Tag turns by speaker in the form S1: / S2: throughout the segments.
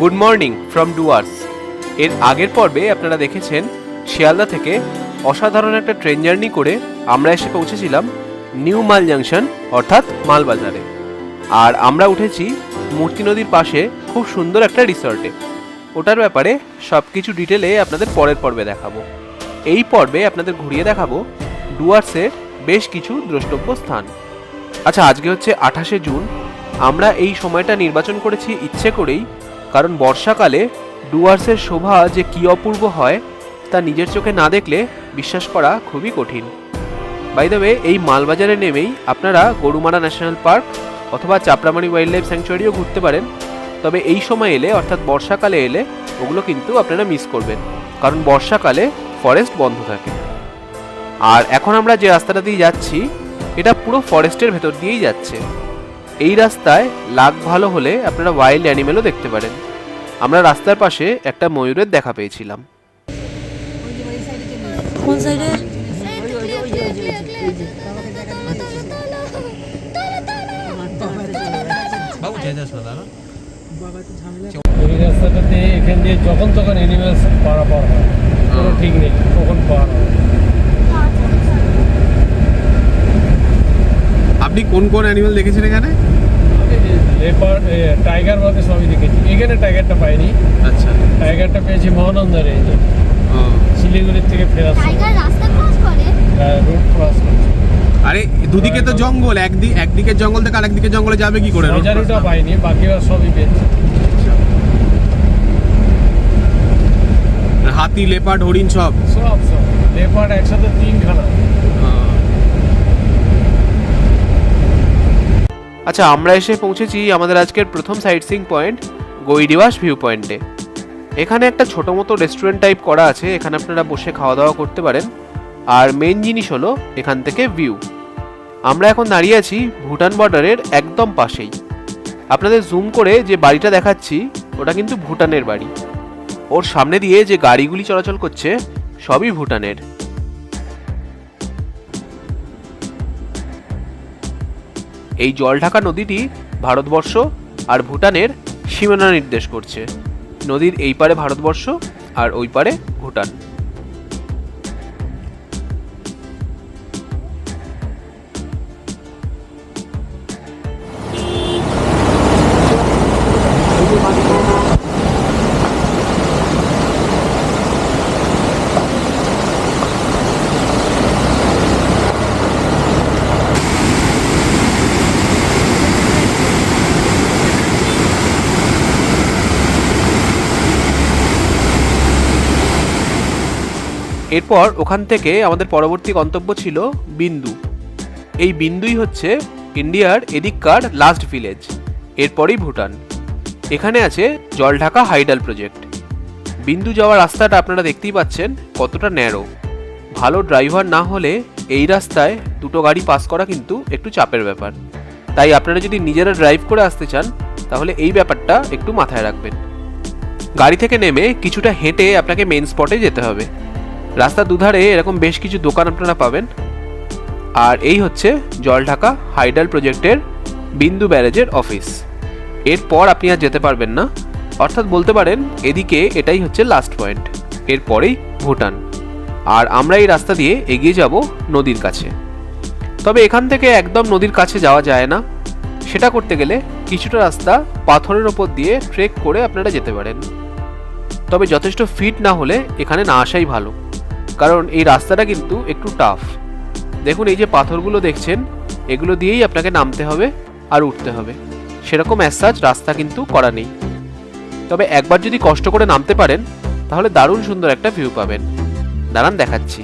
S1: Good morning from Dooars. এর আগের পর্বে আপনারা দেখেছেন, শিয়ালদা থেকে অসাধারণ একটা ট্রেন জার্নি করে আমরা এসে পৌঁছেছিলাম নিউ মাল জাংশন, অর্থাৎ মালবাজারে। আর আমরা উঠেছি মূর্তি নদীর পাশে খুব সুন্দর একটা রিসর্টে। ওটার ব্যাপারে সব কিছু ডিটেলে আপনাদের পরের পর্বে দেখাবো। এই পর্বে আপনাদের ঘুরিয়ে দেখাবো ডুয়ার্সের বেশ কিছু দ্রষ্টব্য স্থান। আচ্ছা আজকে হচ্ছে আঠাশে জুন। আমরা এই সময়টা নির্বাচন করেছি ইচ্ছে করেই কারণ বর্ষাকালে ডুয়ার্সের শোভা যে কী অপূর্ব হয়, তা নিজের চোখে না দেখলে বিশ্বাস করা খুবই কঠিন। বাই দ্য এই মালবাজারে নেমেই আপনারা গরুমারা ন্যাশনাল পার্ক অথবা চাপড়ামারি ওয়াইল্ড লাইফ স্যাংচুয়ারিও ঘুরতে পারেন। তবে এই সময় এলে, অর্থাৎ বর্ষাকালে এলে, ওগুলো কিন্তু আপনারা মিস করবেন। কারণ বর্ষাকালে ফরেস্ট বন্ধ থাকে। আর এখন আমরা যে রাস্তাটা দিয়ে যাচ্ছি, এটা পুরো ফরেস্টের ভেতর দিয়েই যাচ্ছে। এই রাস্তায় লাগ ভালো হলে আপনারা ওয়াইল্ড অ্যানিমেলও দেখতে পারেন। আমরা রাস্তার পাশে একটা ময়ূরের দেখা পেয়েছিলাম।
S2: কোন সাইডে?
S3: এই রাস্তাটাতে এখান দিয়ে যখন তখন অ্যানিমেলস পারাপার হয়। কোনো ঠিক নেই কখন পার হয়।
S1: আপনি কোন কোন অ্যানিমেল দেখেছেন এখানে?
S3: লেপার টাইগার বাদে সবই দেখেছি। এখানে টাইগারটা পাইনি।
S1: আচ্ছা।
S3: টাইগারটা পেয়েছি মহানন্দা রেঞ্জে শিলিগুড়ির থেকে ফেরার
S4: টাইগার রাস্তা ক্রস করে?
S3: রুট ক্রস করছে
S1: আরে দুদিকে তো জঙ্গল একদিক একদিকে জঙ্গল থেকে আরেকদিকে জঙ্গলে যাবে কি করে?
S3: হাজারিটা পাইনি বাকিরা সবই পেয়েছি।
S1: হাতি লেপার্ড হরিণ সব?
S3: সব সব। লেপার্ড একসাথে তিনখানা।
S1: আচ্ছা আমরা এসে পৌঁছেছি আমাদের আজকের প্রথম সাইট সিং পয়েন্ট গৈডিবাস ভিউ পয়েন্টে এখানে একটা ছোটো মতো রেস্টুরেন্ট টাইপ করা আছে, এখানে আপনারা বসে খাওয়া দাওয়া করতে পারেন। আর মেন জিনিস হলো, এখান থেকে ভিউ আমরা এখন দাঁড়িয়ে আছি ভুটান বর্ডারের একদম পাশেই। আপনাদের জুম করে যে বাড়িটা দেখাচ্ছি, ওটা কিন্তু ভুটানের বাড়ি। ওর সামনে দিয়ে যে গাড়িগুলি চলাচল করছে, সবই ভুটানের। এই জলঢাকা নদীটি ভারতবর্ষ আর ভুটানের সীমানা নির্দেশ করছে। নদীর এই পারে ভারতবর্ষ আর ওই পারে ভুটান। এরপর ওখান থেকে আমাদের পরবর্তী গন্তব্য ছিল বিন্দু। এই বিন্দুই হচ্ছে ইন্ডিয়ার এদিককার লাস্ট ভিলেজ এরপরেই ভুটান। এখানে আছে জলঢাকা হাইডাল প্রজেক্ট বিন্দু যাওয়ার রাস্তাটা আপনারা দেখতেই পাচ্ছেন কতটা ন্যারো ভালো ড্রাইভার না হলে এই রাস্তায় দুটো গাড়ি পাস করা কিন্তু একটু চাপের ব্যাপার। তাই আপনারা যদি নিজেরা ড্রাইভ করে আসতে চান, তাহলে এই ব্যাপারটা একটু মাথায় রাখবেন। গাড়ি থেকে নেমে কিছুটা হেঁটে আপনাকে মেন স্পটে যেতে হবে। রাস্তার দুধারে এরকম বেশ কিছু দোকান আপনারা পাবেন। আর এই হচ্ছে জলঢাকা হাইডাল প্রজেক্টের বিন্দু ব্যারেজের অফিস। এরপর আপনি আর যেতে পারবেন না। অর্থাৎ বলতে পারেন, এদিকে এটাই হচ্ছে লাস্ট পয়েন্ট এরপরেই ভুটান। আর আমরা এই রাস্তা দিয়ে এগিয়ে যাব নদীর কাছে। তবে এখান থেকে একদম নদীর কাছে যাওয়া যায় না। সেটা করতে গেলে কিছুটা রাস্তা পাথরের ওপর দিয়ে ট্রেক করে আপনারা যেতে পারেন। তবে যথেষ্ট ফিট না হলে এখানে না আসাই ভালো। কারণ এই রাস্তাটা কিন্তু একটু টাফ দেখুন, এই যে পাথরগুলো দেখছেন, এগুলো দিয়েই আপনাকে নামতে হবে আর উঠতে হবে। সেরকম অ্যাসাজ রাস্তা কিন্তু করা নেই। তবে একবার যদি কষ্ট করে নামতে পারেন, তাহলে দারুণ সুন্দর একটা ভিউ পাবেন। দাঁড়ান, দেখাচ্ছি।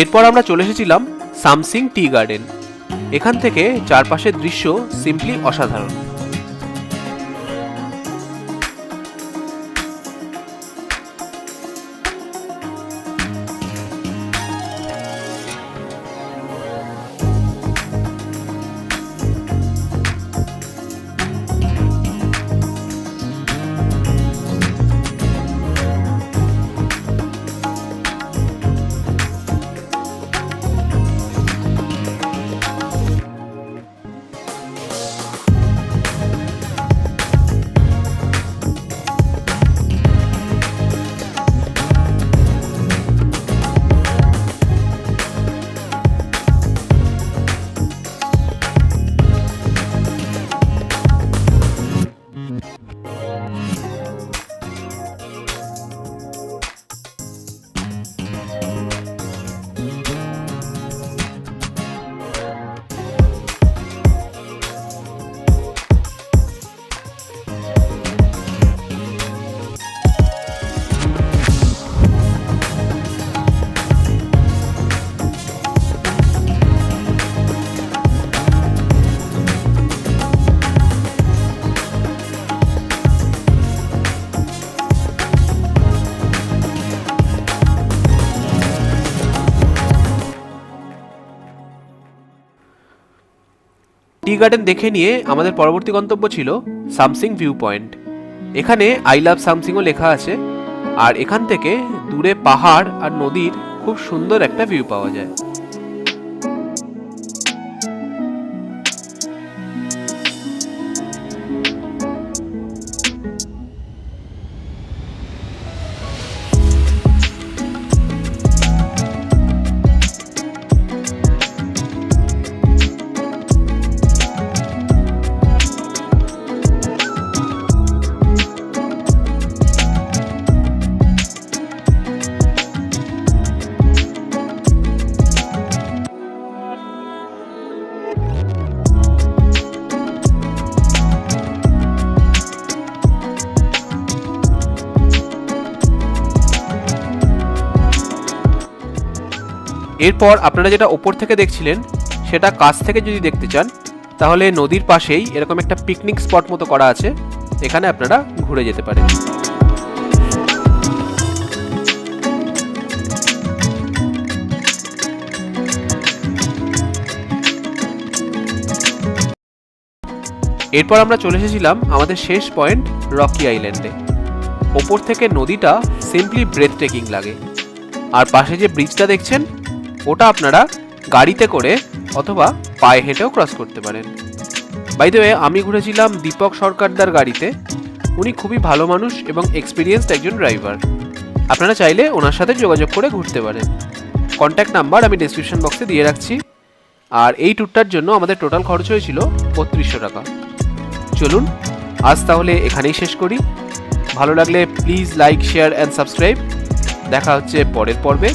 S1: এরপর আমরা চলে এসেছিলাম সামসিং টি গার্ডেন। এখান থেকে চারপাশের দৃশ্য সিম্পলি অসাধারণ। টি গার্ডেন দেখে নিয়ে আমাদের পরবর্তী গন্তব্য ছিল সামসিং ভিউ পয়েন্ট এখানে আই লাভ সামসিংও লেখা আছে, আর এখান থেকে দূরে পাহাড় আর নদীর খুব সুন্দর একটা ভিউ পাওয়া যায়। এরপর আপনারা যেটা ওপর থেকে দেখছিলেন, সেটা কাছ থেকে যদি দেখতে চান, তাহলে নদীর পাশেই এরকম একটা পিকনিক স্পট মতো করা আছে। এখানে আপনারা ঘুরে যেতে পারেন। এরপর আমরা চলে এসেছিলাম আমাদের শেষ পয়েন্ট, রকি আইল্যান্ডে। ওপর থেকে নদীটা সিম্পলি ব্রেথ টেকিং লাগে। আর পাশে যে ব্রিজটা দেখছেন ওটা আপনারা গাড়িতে করে অথবা পায়ে হেঁটেও ক্রস করতে পারেন। বাই আমি ঘুরেছিলাম দীপক সরকারদার গাড়িতে। উনি খুবই ভালো মানুষ এবং এক্সপিরিয়েন্সড একজন ড্রাইভার আপনারা চাইলে ওনার সাথে যোগাযোগ করে ঘুরতে পারেন। কন্ট্যাক্ট নাম্বার আমি ডিসক্রিপশন বক্সে দিয়ে রাখছি। আর এই ট্যুরটার জন্য আমাদের টোটাল খরচ হয়েছিল বত্রিশশো টাকা। চলুন, আজ তাহলে এখানেই শেষ করি। ভালো লাগলে please like share and subscribe দেখা হচ্ছে পরের পর্বে।